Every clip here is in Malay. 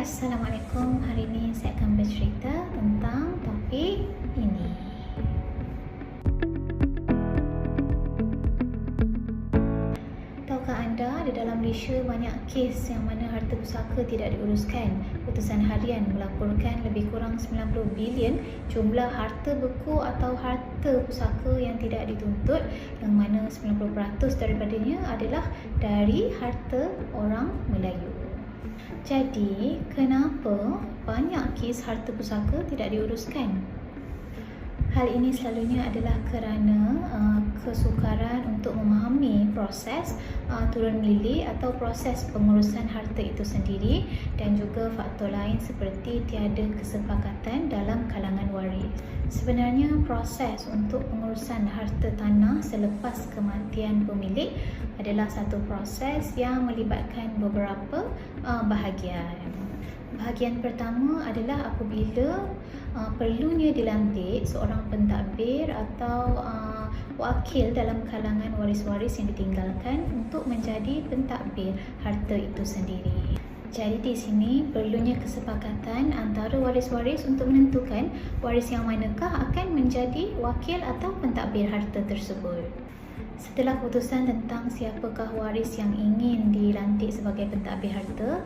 Assalamualaikum. Hari ini saya akan bercerita tentang topik ini. Tahukah anda di dalam Malaysia banyak kes yang mana harta pusaka tidak diuruskan. Putusan harian melaporkan lebih kurang 90 bilion jumlah harta beku atau harta pusaka yang tidak dituntut yang mana 90% daripadanya adalah dari harta orang Melayu. Jadi, kenapa banyak kes harta pusaka tidak diuruskan? Hal ini selalunya adalah kerana uh, kesukaran untuk memahami proses uh, turun milih atau proses pengurusan harta itu sendiri dan juga faktor lain seperti tiada kesepakatan dalam kalangan waris. Sebenarnya proses untuk pengurusan harta tanah selepas kematian pemilik adalah satu proses yang melibatkan beberapa uh, bahagian. Bahagian pertama adalah apabila uh, perlunya dilantik seorang pentadbir atau uh, wakil dalam kalangan waris-waris yang ditinggalkan untuk menjadi pentadbir harta itu sendiri. Jadi di sini perlunya kesepakatan antara waris-waris untuk menentukan waris yang manakah akan menjadi wakil atau pentadbir harta tersebut. Setelah keputusan tentang siapakah waris yang ingin dilantik sebagai pentadbir harta,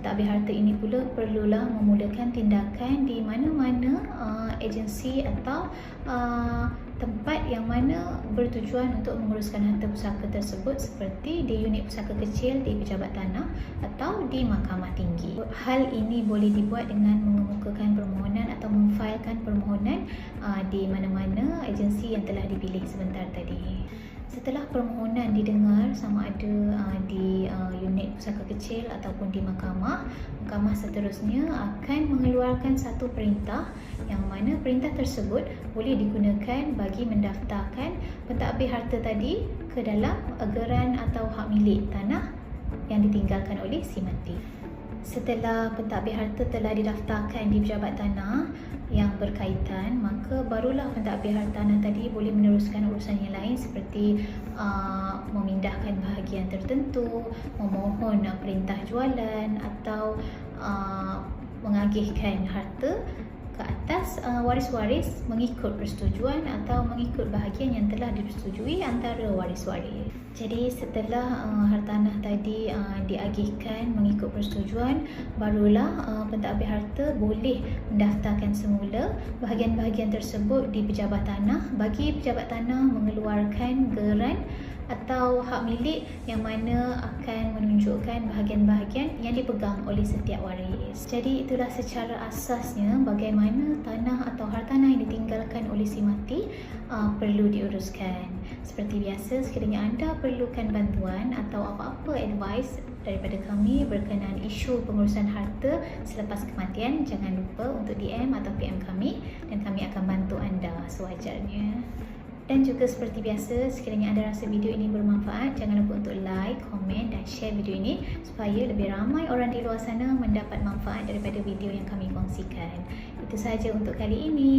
pentadbir harta ini pula perlulah memulakan tindakan di mana-mana uh, agensi atau uh, tempat yang mana bertujuan untuk menguruskan harta pusaka tersebut seperti di unit pusaka kecil di pejabat tanah atau di mahkamah tinggi. Hal ini boleh dibuat dengan mengemukakan permohonan atau memfailkan permohonan uh, di mana-mana agensi yang telah dipilih sebentar tadi. Setelah permohonan didengar sama ada uh, di uh, kecil ataupun di mahkamah, mahkamah seterusnya akan mengeluarkan satu perintah yang mana perintah tersebut boleh digunakan bagi mendaftarkan pentadbir harta tadi ke dalam ageran atau hak milik tanah yang ditinggalkan oleh si mati. Setelah pentadbir harta telah didaftarkan di pejabat tanah, yang berkaitan maka barulah pentadbir harta tanah tadi boleh meneruskan urusan yang lain seperti uh, memindahkan bahagian tertentu, memohon uh, perintah jualan atau uh, mengagihkan harta ke atas uh, waris-waris mengikut persetujuan atau mengikut bahagian yang telah dipersetujui antara waris-waris. Jadi setelah uh, hartanah tadi uh, diagihkan mengikut persetujuan, barulah uh, pentadbir harta boleh mendaftarkan semula bahagian-bahagian tersebut di pejabat tanah bagi pejabat tanah mengeluarkan geran atau hak milik yang mana akan menunjukkan bahagian-bahagian yang dipegang oleh setiap waris. Jadi itulah secara asasnya bagaimana tanah atau hartanah yang ditinggalkan oleh si mati uh, perlu diuruskan. Seperti biasa, sekiranya anda perlukan bantuan atau apa-apa advice daripada kami berkenaan isu pengurusan harta selepas kematian, jangan lupa untuk DM atau PM kami dan kami akan bantu anda sewajarnya. Dan juga seperti biasa, sekiranya anda rasa video ini bermanfaat, jangan lupa untuk like, komen dan share video ini supaya lebih ramai orang di luar sana mendapat manfaat daripada video yang kami kongsikan. Itu sahaja untuk kali ini.